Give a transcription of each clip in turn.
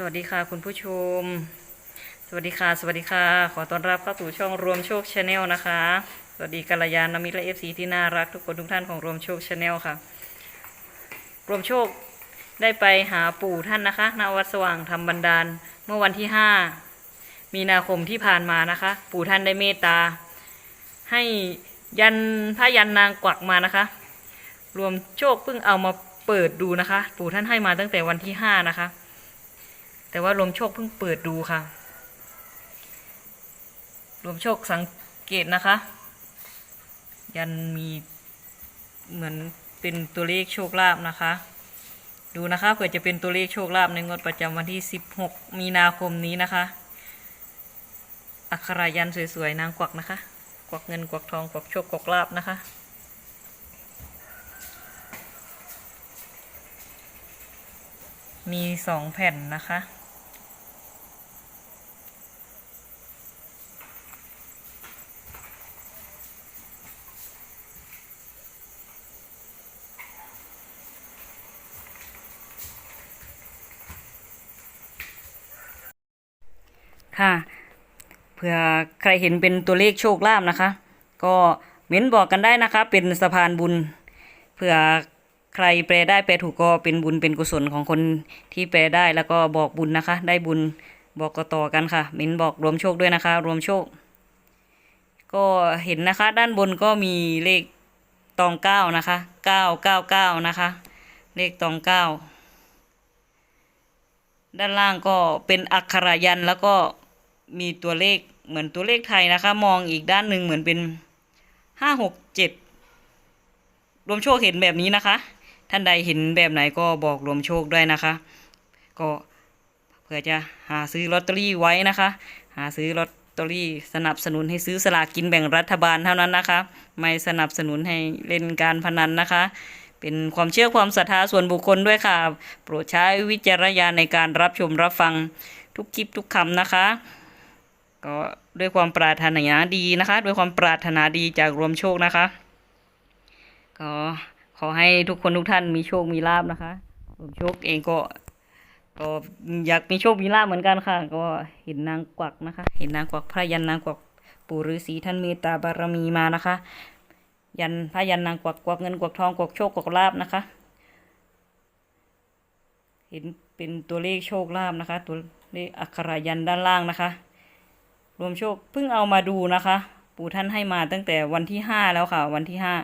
สวัสดีค่ะคุณผู้ชม สวัสดีค่ะ สวัสดีค่ะ ขอต้อนรับเข้าสู่ช่องรวมโชคชาแนลนะคะ สวัสดีกัลยาณมิตรและเอฟซีที่น่ารักทุกคนทุกท่านของรวมโชคชาแนลค่ะ รวมโชคได้ไปหาปู่ท่านนะคะณวัดสว่างธรรมบันดาล เมื่อวันที่ห้ามีนาคมที่ผ่านมานะคะ ปู่ท่านได้เมตตา ให้ยันพระยันนางกวักมานะคะ รวมโชคเพิ่งเอามาเปิดดูนะคะ ปู่ท่านให้มาตั้งแต่วันที่ห้านะคะ แต่ว่ารวมโชคเพิ่งเปิดดูค่ะรวมโชคสังเกตนะคะ ยันมีเหมือนเป็นตัวเลขโชคลาภนะคะ ดูนะคะเผื่อจะเป็นตัวเลขโชคลาภในงวดประจำวันที่ 16 มีนาคมนี้นะคะ อักขรายันสวยๆนางกวักนะคะ กวักเงินกวักทองกวักโชคกวักลาภนะคะมีสองแผ่นนะคะ ค่ะ เผื่อใครเห็นเป็นตัวเลขโชคลาภนะคะ ก็เม้นบอกกันได้นะคะ เป็นสะพานบุญ เผื่อใครแปลได้แปลถูกก็เป็นบุญเป็นกุศลของคนที่แปลได้แล้วก็บอกบุญนะคะ ได้บุญบอกก็ต่อกันค่ะ เม้นบอกรวมโชคด้วยนะคะ รวมโชค ก็เห็นนะคะ ด้านบนก็มีเลขตองเก้านะคะเก้าเก้าเก้านะคะ เลขตองเก้าด้านล่างก็เป็นอักขรายันแล้วก็ มีตัวเลขเหมือนตัวเลขไทยนะคะ มองอีกด้านหนึ่งเหมือนเป็นห้าหกเจ็ดรวมโชคเห็นแบบนี้นะคะ ท่านใดเห็นแบบไหนก็บอกรวมโชคด้วยนะคะ ก็เพื่อจะหาซื้อลอตเตอรี่ไว้นะคะ หาซื้อลอตเตอรี่สนับสนุนให้ซื้อสลากกินแบ่งรัฐบาลเท่านั้นนะคะ ไม่สนับสนุนให้เล่นการพนันนะคะ เป็นความเชื่อความศรัทธาส่วนบุคคลด้วยค่ะ โปรดใช้วิจารณญาณในการรับชมรับฟังทุกคลิปทุกคำนะคะ ก็ด้วยความปรารถนาดีนะคะ ด้วยความปรารถนาดีจากรวมโชคนะคะ ก็ขอให้ทุกคนทุกท่านมีโชคมีลาบนะคะ รวมโชคเองก็ก็อยากมีโชคมีลาบเหมือนกันค่ะ ก็เห็นนางกวักนะคะ เห็นนางกวักพระยันนางกวักปู่ฤาษีท่านเมตตาบารมีมานะคะ ยันพระยันนางกวักกวักเงินกวักทองกวักโชคกวักลาบนะคะ เห็นเป็นตัวเลขโชคลาภนะคะ ตัวเลขอักขรายันด้านล่างนะคะ รวมโชคเพิ่งเอามาดูนะคะ ปู่ท่านให้มาตั้งแต่วันที่ห้าแล้วค่ะ วันที่ห้า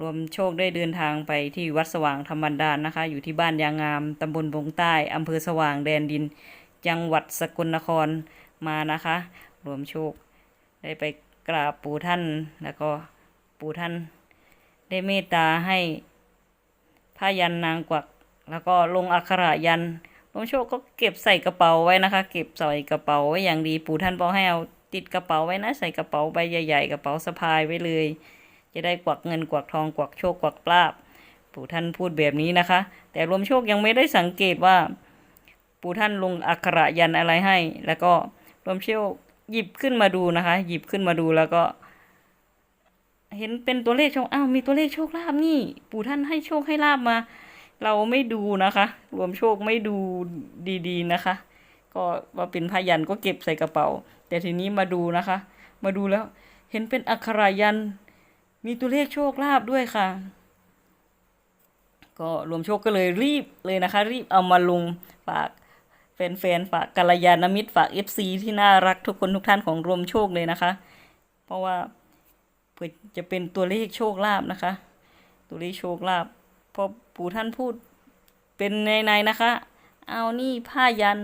รวมโชคได้เดินทางไปที่วัดสว่างธรรมดานนะคะ อยู่ที่บ้านยางงามตำบลบงใต้อำเภอสว่างแดนดิน จังหวัดสกลนครมานะคะ รวมโชค ได้ไปกราบปู่ท่านแล้วก็ปู่ท่าน ได้เมตตาให้ผ้ายันนางกวัก แล้วก็ลงอักขระยัน ลวงโชคก็เก็บใส่กระเป๋าไว้นะคะ เก็บใส่กระเป๋าไว้อย่างดีปู่ท่านบอกให้เอาติดกระเป๋าไว้นะ ใส่กระเป๋าใบใหญ่ๆ กระเป๋าสะพายไว้เลย จะได้กวักเงินกวักทองกวักโชคกวักปลาบ ปู่ท่านพูดแบบนี้นะคะ แต่รวมโชคยังไม่ได้สังเกตว่า ปู่ท่านลงอักขระยันอะไรให้ แล้วก็รวมโชคหยิบขึ้นมาดูนะคะ หยิบขึ้นมาดูแล้วก็ เห็นเป็นตัวเลขโชคอ้าวมีตัวเลขโชคลาภนี่ ปู่ท่านให้โชคให้ลาบมา เราไม่ดูนะคะ รวมโชคไม่ดูดีๆนะคะ ก็ว่าเป็นพยันก็เก็บใส่กระเป๋า แต่ทีนี้มาดูนะคะ มาดูแล้วเห็นเป็นอักขรายัน มีตัวเลขโชคลาภด้วยค่ะ ก็รวมโชคก็เลยรีบเลยนะคะ รีบเอามาลงฝากแฟนๆฝากกัลยาณมิตรฝากเอฟซีที่น่ารักทุกคนทุกท่านของรวมโชคเลยนะคะ เพราะว่าเพื่อจะเป็นตัวเลขโชคลาภนะคะ ตัวเลขโชคลาภเพราะ ปู่ท่านพูดเป็นในในๆนะคะ เอานี่ผ้ายัน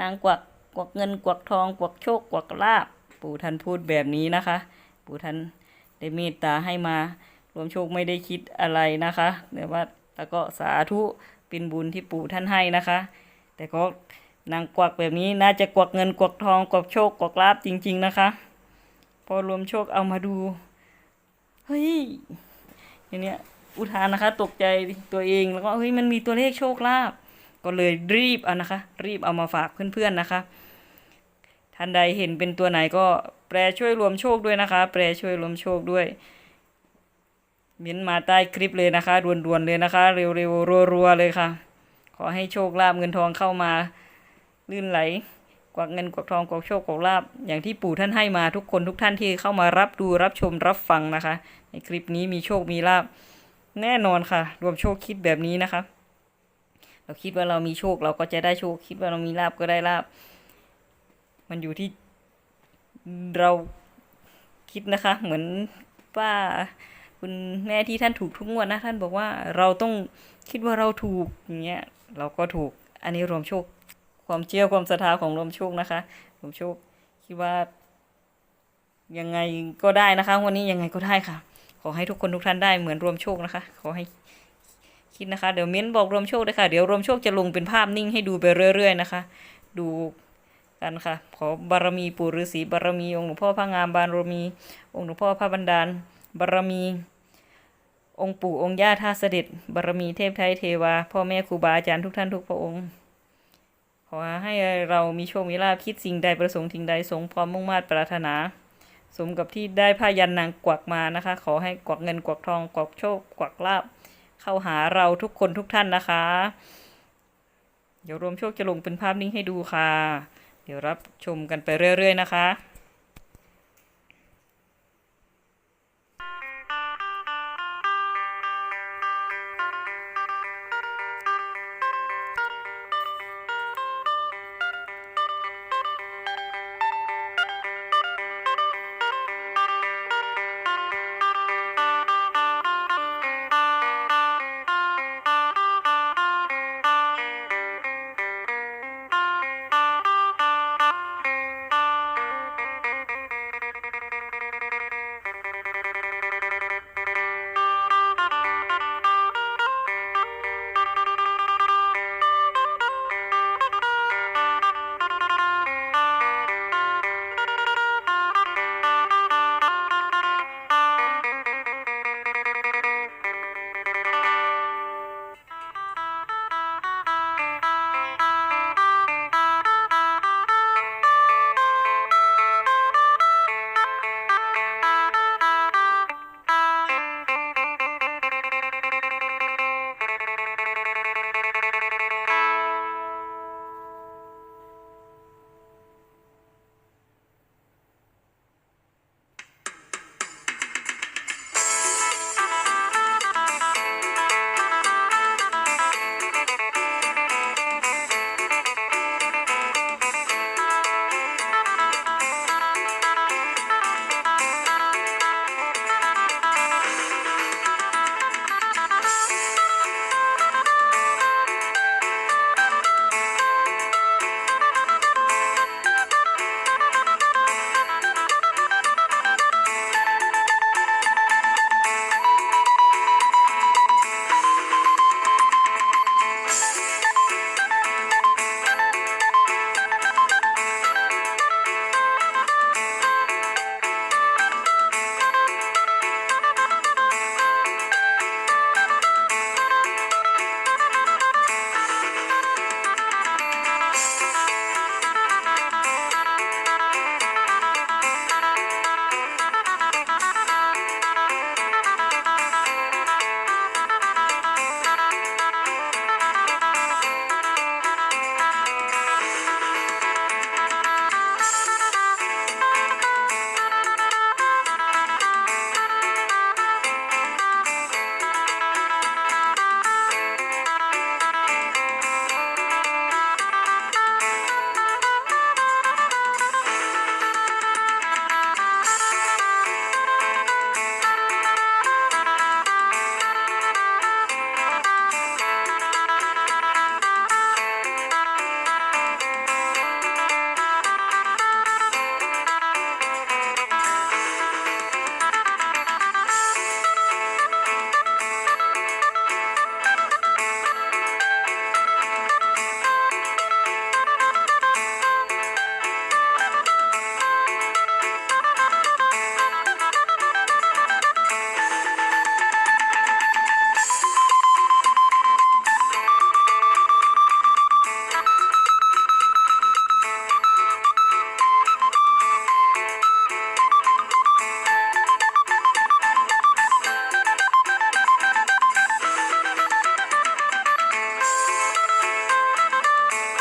นางกวักกวักเงินกวักทอง กวักโชคกวักลาบ ปู่ท่านพูดแบบนี้นะคะ ปู่ท่านได้เมตตาให้มารวมโชคไม่ได้คิดอะไรนะคะแต่ว่าแล้วก็สาธุเป็นบุญที่ปู่ท่านให้นะคะ แต่ก็นางกวักแบบนี้น่าจะกวักเงินกวักทองกวักโชคกวักลาบจริง ๆนะคะ พอรวมโชคเอามาดู เฮ้ยอย่างเนี้ย อุทานนะคะ ตกใจตัวเองแล้วก็เฮ้ยมันมีตัวเลขโชคลาภก็เลยรีบเอานะคะ รีบเอามาฝากเพื่อนๆนะคะ ท่านใดเห็นเป็นตัวไหนก็แปลช่วยรวมโชคด้วยนะคะ แปลช่วยรวมโชคด้วยเม้นมาใต้คลิปเลยนะคะด่วนๆเลยนะคะ เร็วๆรัวๆเลยค่ะ ขอให้โชคลาภเงินทองเข้ามาลื่นไหลกวักเงินกวักทองกวักโชคกวักลาบอย่างที่ปู่ท่านให้มาทุกคนทุกท่านที่เข้ามารับดูรับชมรับฟังนะคะ ในคลิปนี้มีโชคมีลาบ แน่นอนค่ะ รวมโชคคิดแบบนี้นะคะ เราคิดว่าเรามีโชคเราก็จะได้โชค คิดว่าเรามีลาบก็ได้ลาบ มันอยู่ที่เราคิดนะคะ เหมือนป้าคุณแม่ที่ท่านถูกทุกงวดนะท่านบอกว่าเราต้องคิดว่าเราถูกอย่างเงี้ยเราก็ถูกอันนี้รวมโชค ความเชื่อความศรัทธาของรวมโชคนะคะ รวมโชคคิดว่ายังไงก็ได้นะคะ วันนี้ยังไงก็ได้ค่ะ ขอให้ทุกคนทุกท่านได้เหมือนรวมโชคนะคะ ขอให้คิดนะคะ เดี๋ยวเม้นบอกรวมโชคเลยค่ะ เดี๋ยวรวมโชคจะลงเป็นภาพนิ่งให้ดูไปเรื่อย ๆ นะคะ ดูกันค่ะ ขอบารมีปู่ฤาษีบารมีองค์หลวงพ่อพระงามบารมี องค์หลวงพ่อพระบันดาล บารมี องค์ปู่องค์ย่าท่าเสด็จ บารมีเทพไทยเทวา พ่อแม่ครูบาอาจารย์ทุกท่านทุกพระองค์ ขอให้เรามีโชคมีลาภคิดสิ่งใดประสงค์สิ่งใดสมความมุ่งมา่ปรารถนา สมกับที่ได้ผ้ายันนางกวักมานะคะ ขอให้กวักเงินกวักทองกวักโชคกวักลาบเข้าหาเราทุกคนทุกท่านนะคะ เดี๋ยวรวมโชคจะลงเป็นภาพนิ่งให้ดูค่ะ เดี๋ยวรับชมกันไปเรื่อย ๆ นะคะ